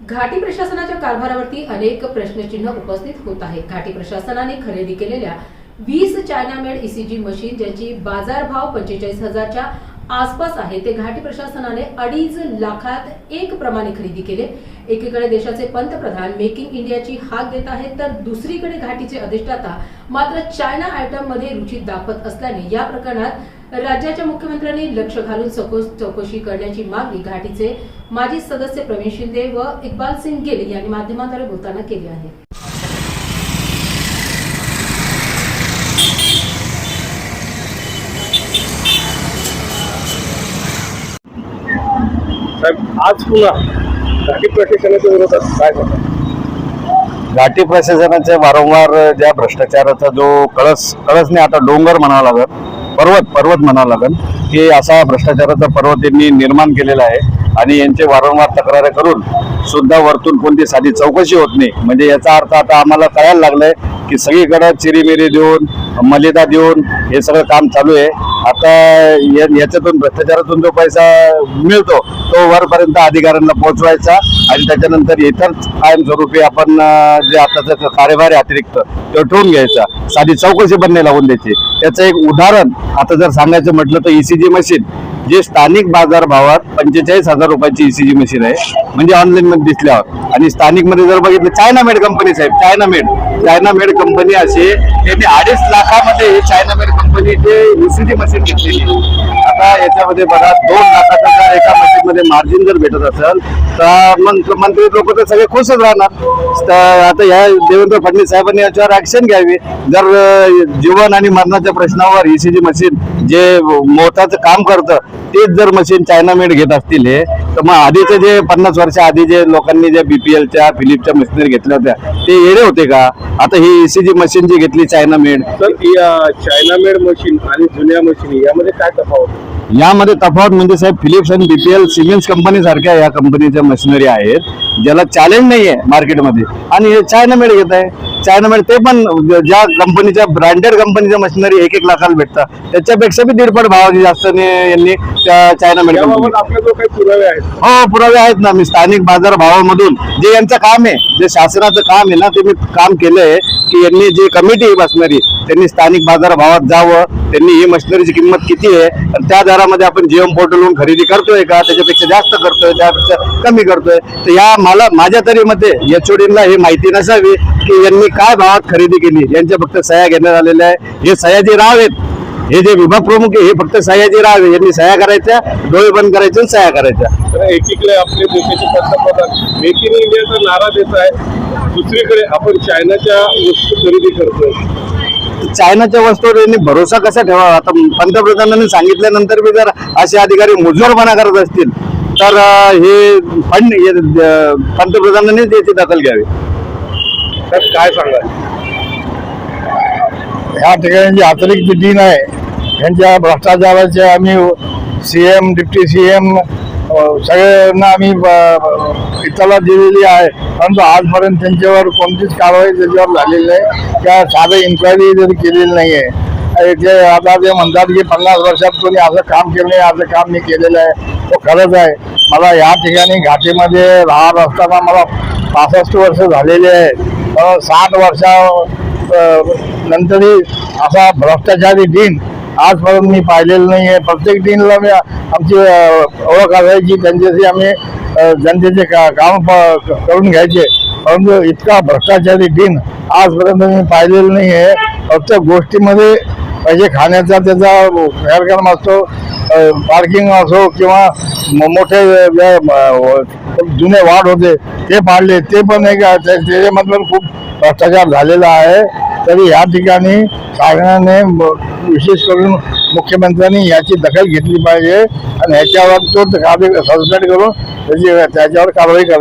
घाटी प्रशासनाच्या कारभारावरती अनेक प्रश्नचिन्ह उपस्थित होत आहे घाटी प्रशासनाने खरेदी केलेल्या वीस चायनामेड ईसीजी मशीन ज्यांची बाजारभाव पंचेचाळीस हजारच्या आसपास आहे ते घाटी प्रशासनाने अडीच लाखात एक प्रमाणे खरेदी केले. एकीकडे देशाचे पंतप्रधान मेक इन इंडियाची हाक देत आहेत तर दुसरीकडे घाटीचे अधिष्ठाता मात्र चायना आयटममध्ये रुची दाखवत असल्याने या प्रकरणात राज्याच्या मुख्यमंत्र्यांनी लक्ष घालून सखोल चौकशी करण्याची मागणी घाटीचे माजी सदस्य प्रवीण शिंदे व इक्बाल सिंग गिल यांनी माध्यमांद्वारे बोलताना केली आहे. साहेब आज पुन्हा घाटी प्रशासनाच्या विरोधात काय घाटी प्रशासनाचे वारंवार ज्या भ्रष्टाचाराचा जो कळस कळस नाही आता डोंगर म्हणावं लागत पर्वत पर्वत म्हणावं लागेल. की असा भ्रष्टाचाराचा पर्वत यांनी निर्माण केलेला आहे. आणि यांचे वारंवार तक्रारी करून सुद्धा वरतून कोणती साधी चौकशी होत नाही. म्हणजे याचा अर्थ आता आम्हाला कळायला लागलाय की सगळीकडे चिरीमिरी देऊन मलिदा देऊन हे सगळं काम चालू आहे. आता याच्यातून भ्रष्टाचारातून जो पैसा मिळतो तो वरपर्यंत अधिकाऱ्यांना पोहोचवायचा आणि त्याच्यानंतर इतर कायमस्वरूपी आपण जे आताचा कार्यभार अतिरिक्त तो ठेवून घ्यायचा. साधी चौकशी बनणे लावून द्यायची. त्याचं एक उदाहरण आता जर सांगायचं म्हटलं तर ईसीजी मशीन जे स्थानिक बाजार भावात पंचेचाळीस हजार रुपयाची ईसीजी मशीन आहे म्हणजे ऑनलाईन मध्ये दिसल्यावर. आणि स्थानिकमध्ये जर बघितलं चायना मेड कंपनी साहेब China made China made company असे त्यांनी अडीच लाखामध्ये चायना मेड कंपनीचे ईसीजी मशीन घेतलेली आता याच्यामध्ये बघा दोन लाखाचा एका मशीन मार्जिन जर भेटत असेल तर मग मंत्री लोक तर सगळे खुशच राहणार. तर आता या देवेंद्र फडणवीस साहेबांनी याच्यावर ऍक्शन घ्यावी. जर जीवन आणि मरणाच्या प्रश्नावर ईसीजी मशीन जे मोठाचं काम करतं तेच जर मशीन चायना मेड घेत असतील हे तर मग आधीचे जे पन्नास वर्ष आधी जे लोकांनी जे बीपीएलच्या फिलिपच्या मशीनरी घेतल्या होत्या ते येडे होते का? आता ही ईसीजी मशीन जी घेतली चायना मेड तर चायना मेड मशीन आणि जुन्या मशीन यामध्ये काय तफावत? यामध्ये तफावत म्हणजे साहेब फिलिप्स आणि बीपीएल सिमेंट्स कंपनी सारख्या या कंपनीच्या मशिनरी आहेत. ज्याला चॅलेंज नाही आहे मार्केटमध्ये आणि हे चायना मेड घेत आहे. चायना मेड ते पण ज्या कंपनीच्या ब्रँडेड कंपनीच्या मशिनरी एक एक लाखाला भेटतात. त्याच्यापेक्षा बी दीडपट भावाची जास्त यांनी त्या चायना मेड कंपनी याबाबत आपल्याजवळ काही पुरावे आहेत. हो पुरावे आहेत ना. मी स्थानिक बाजार भावामधून जे यांचं काम आहे जे शासनाचं काम आहे ना ते मी काम केलंय की यांनी जी कमिटी आहे बसणारी त्यांनी स्थानिक बाजार भावात जावं. त्यांनी ही मशिनरीची किंमत किती आहे? आणि त्या दरामध्ये आपण जीएम पोर्टलवरून खरेदी करतोय का? त्याच्यापेक्षा जास्त करतोय त्यापेक्षा कमी करतोय? तर या मला माझ्या तरी मते एचओडीला हे माहिती नसावी की यांनी काय भावात खरेदी केली? यांच्या फक्त सह्या घेण्यात आलेल्या आहे हे सह्याजी राव आहेत. हे जे विभाग प्रमुख आहे हे फक्त सह्याजी राव आहे यांनी सह्या करायच्या डोळे बंद करायचे आणि सह्या करायच्या. एकीकडे आपले देशाचे पंतप्रधान मेक इन इंडियाचा नारा देत आहे दुसरीकडे आपण चायनाच्या वस्तू खरेदी करतोय. चायनाच्या वस्तूवर यांनी भरोसा कसा ठेवावा? आता पंतप्रधानांनी सांगितल्यानंतर बी जर असे अधिकारी मुजोरपणा करत असतील तर हे फंड पंतप्रधानांनीच याची दखल घ्यावी. तर काय सांगाल? ह्या ठिकाणी जी अतिरिक्त डीन आहे यांच्या भ्रष्टाचाराचे आम्ही C M deputy C M सगळ्यांना आम्ही ब- इतला दिलेली आहे. परंतु आजपर्यंत त्यांच्यावर कोणतीच कारवाई त्याच्यावर झालेली नाही. किंवा साधं इन्क्वायरी जरी केलेली नाही आहे आणि ते आता ते म्हणतात की पन्नास वर्षात कोणी असं काम केलं नाही असं काम मी केलेलं आहे. तो खरंच आहे. मला या ठिकाणी घाटीमध्ये राहत असताना मला पासष्ट वर्ष झालेली आहेत साठ वर्षा नंतरही असा भ्रष्टाचारी दिन आजपर्यंत मी पाहिलेलं नाही आहे प्रत्येक दिनला मी आमची ओळख असायची. त्यांच्याशी आम्ही जनतेचे का काम प- करून घ्यायचे. परंतु इतका भ्रष्टाचारी दिन आजपर्यंत मी पाहिलेलं नाही आहे प्रत्येक गोष्टीमध्ये पैसे खाण्याचा त्याचा कार्यक्रम असतो पार्किंग असो किंवा मोठे जुने वाढ होते ते पाडले. ते पण एक त्या- खूप भ्रष्टाचार झालेला आहे. तरी या ठिकाणी कारणाने विशेष करून मुख्यमंत्र्यांनी याची दखल घेतली पाहिजे आणि ह्याच्यावर तो सस्पेंड करून त्याची त्याच्यावर कारवाई कर